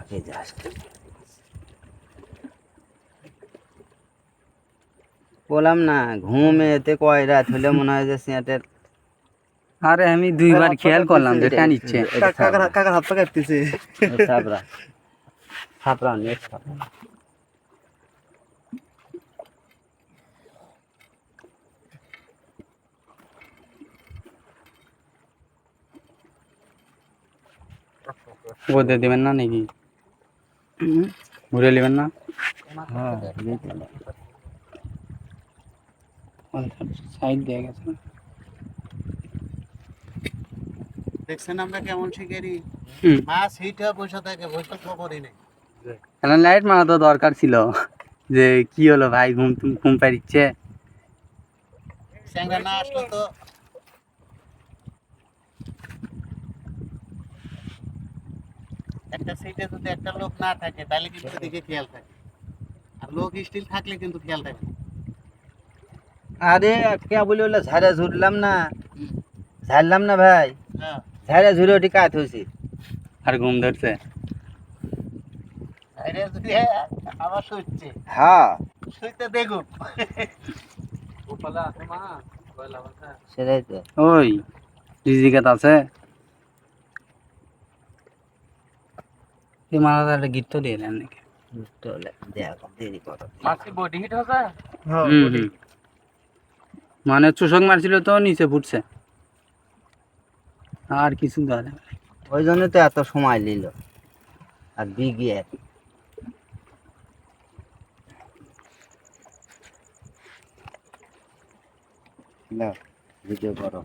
আগে যাস। বললাম না ঘুমে এতে কয় রাত হলে মনে হয় যে সিয়াটের। আরে আমি দুইবার খেয়াল করলাম যে টান ইচ্ছে কাকার হাত পা কাটতেছে সাবরা। সাবরা নেট বোধে দেবেন না নাকি? ঘুরে নেবেন না? হ্যাঁ। সাইড দিয়ে গেছে। দেখছেন আমরা কেমন শিকারি। মাছ হিটা বসে থাকে বসে খবরই নেই। এখন লাইট মারা তো দরকার ছিল যে কি হলো ভাই ঘুম ঘুম পাড়িচ্ছে। স্যাংরা না আসলে তো একটা সিটে যদি একটা লোক না থাকে তাহলে কিন্তু দিকে খেয়াল থাকে। আর লোক স্টিল থাকলে কিন্তু খেয়াল থাকে আরে কে বলি বলে ঝাড়া ঝুরলাম না। ঝাড়লাম না ভাই। হ্যাঁ। ঝাড়া ঝুরে ওটি কাজ হয়েছে আর ঘুম ধরছে। আবার শুচ্ছে হ্যাঁ। শুইতে দেখুক সেটাই তো। ওই রিজিকাত আছে? এই তো দিয়ে দেন নাকি? দেখ দেরি করো। হুম হুম। মানে চুষক মারছিল তো নিচে ফুটছে। আর কিছু ওই জন্য তো এত সময় নিল। আর বিগিয়ে ভিডিও করো।